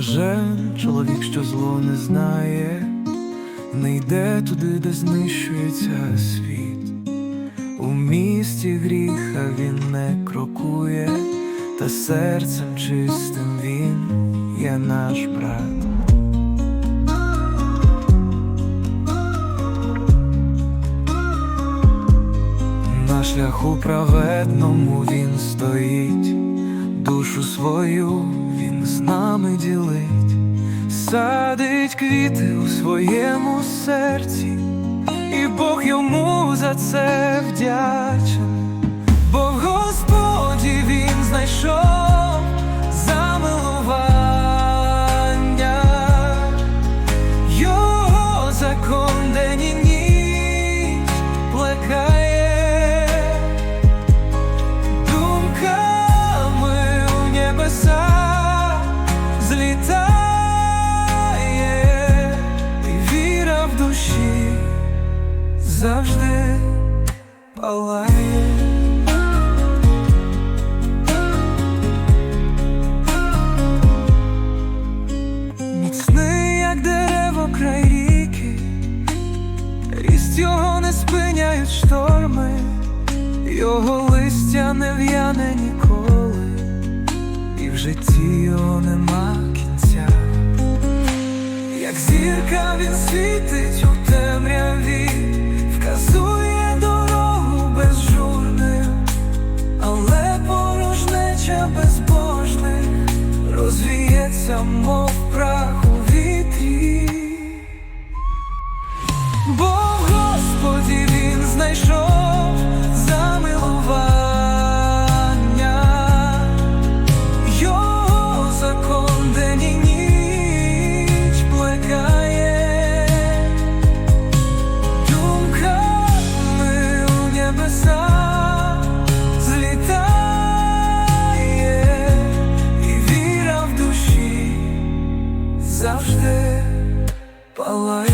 Кожен чоловік, що зло не знає, не йде туди, де знищується світ. У місті гріха він не крокує, та серцем чистим він є наш брат. На шляху праведному він стоїть, душу свою він з нами ділить, садить квіти у своєму серці, і Бог йому за це вдячен, бо в Господі він знайшов замилування, його закон душі завжди палає. Міцний, як дерево край ріки, ріст його не спиняють шторми, його листя не в'яне ніколи, і в житті його нема він світить у темряві, вказує дорогу безжурних, але порожнеча безбожних розвіється, мов прах у вітрі. Бо завжди палає.